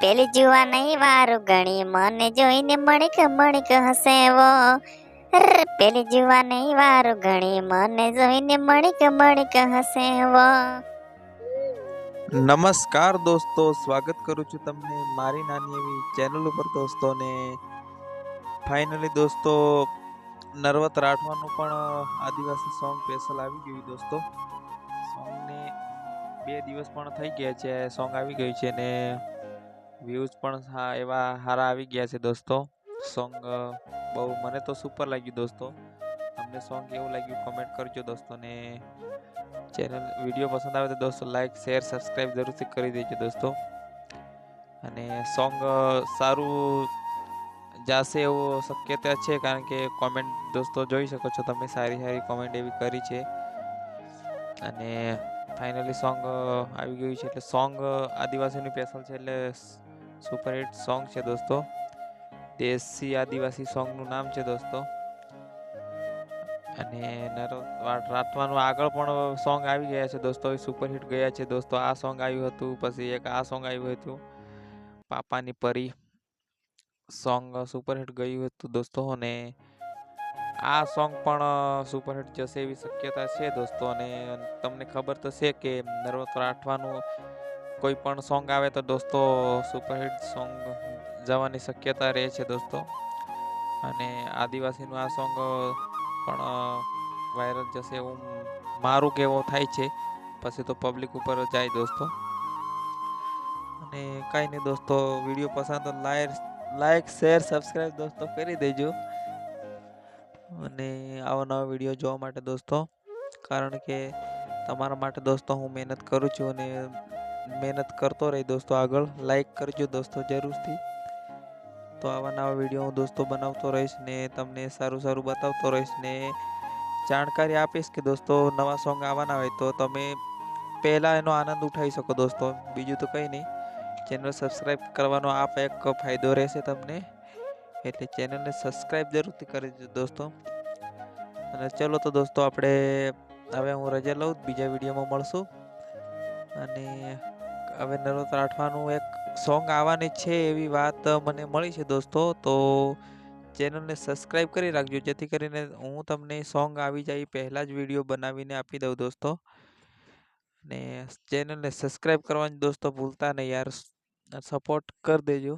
પેલી જુવા નહીં વારું ગણી મને જોઈને મણિક મણિક હસેવો પેલી જુવા નહીં વારું ગણી મને જોઈને મણિક મણિક હસેવો નમસ્કાર દોસ્તો, સ્વાગત કરું છું તમને મારી નાની એવી ચેનલ ઉપર દોસ્તોને ફાઇનલી દોસ્તો, નર્વત રાઠવાનું પણ આદિવાસી સોંગ સ્પેશલ આવી ગયું દોસ્તો. સોંગને બે દિવસ પણ થઈ ગયા છે સોંગ આવી ગયું છે ને. વ્યૂઝ પણ એવા સારા આવી ગયા છે દોસ્તો. સોંગ બહુ મને તો સુપર લાગ્યું દોસ્તો. તમને સોંગ કેવું લાગ્યું કમેન્ટ કરજો દોસ્તો ને. ચેનલ વીડિયો પસંદ આવે તો દોસ્તો લાઈક શેર સબસ્ક્રાઈબ જરૂરથી કરી દેજો દોસ્તો. અને સોંગ સારું જાશે એવો શક્યતા છે કારણ કે કોમેન્ટ દોસ્તો જોઈ શકો છો તમે, સારી સારી કોમેન્ટ એવી કરી છે. અને ફાઇનલી સોંગ આવી ગયું છે એટલે સોંગ આદિવાસીનું સ્પેશલ છે એટલે સુપર હિટ સોંગ છે દોસ્તો. દેશી આદિવાસી સોંગનું નામ છે દોસ્તો. અને રાતવાનું આગળ પણ સોંગ આવી ગયા છે દોસ્તો. સુપર હિટ ગયા છે દોસ્તો. આ સોંગ આવ્યું હતું, પછી એક આ સોંગ આવ્યું હતું. પાપાની પરી સોંગ સુપર હિટ ગયું હતું દોસ્તો. અને આ સોંગ પણ સુપર હિટ જશે એવી શક્યતા છે દોસ્તો. અને તમને ખબર તો છે કે નર્વત રાઠવાનું કોઈ પણ સોંગ આવે તો દોસ્તો સુપરહિટ સોંગ જવાની શક્યતા રહે છે દોસ્તો. અને આદિવાસીનું આ સોંગ પણ વાયરલ જશે એવું મારું કહેવો થાય છે. પછી તો પબ્લિક ઉપર જાય દોસ્તો. અને કાંઈ નહીં દોસ્તો, વીડિયો પસંદ તો લાયર લાઈક શેર સબસ્ક્રાઈબ દોસ્તો કરી દેજો. અને આવા નવા વીડિયો જોવા માટે દોસ્તો, કારણ કે તમારા માટે દોસ્તો હું મહેનત કરું છું અને મહેનત કરતો રહી દોસ્તો આગળ. લાઈક કરજો દોસ્તો જરૂરથી. તો આવા નવા વીડિયો હું દોસ્તો બનાવતો રહીશ ને તમને સારું સારું બતાવતો રહીશ ને જાણકારી આપીશ કે દોસ્તો નવા સોંગ આવવાના હોય તો તમે પહેલાં એનો આનંદ ઉઠાવી શકો દોસ્તો. બીજું તો કંઈ નહીં. ચેનલ સબસ્ક્રાઈબ કરવાનો આપ એક ફાયદો રહેશે તમને. એટલે ચેનલને સબસ્ક્રાઈબ જરૂરથી કરી દેજો દોસ્તો. અને ચલો તો દોસ્તો આપણે હવે હું રજા લઉં, બીજા વિડીયોમાં મળશું. અને હવે નરોત રાઠવાનું એક સોંગ આવવાની છે એવી વાત મને મળી છે દોસ્તો. તો ચેનલને સબસ્ક્રાઈબ કરી રાખજો, જેથી કરીને હું તમને સોંગ આવી જાય પહેલાં જ વીડિયો બનાવીને આપી દઉં દોસ્તો. ને ચેનલને સબસ્ક્રાઈબ કરવાની દોસ્તો ભૂલતા નહીં યાર. સપોર્ટ કરી દેજો.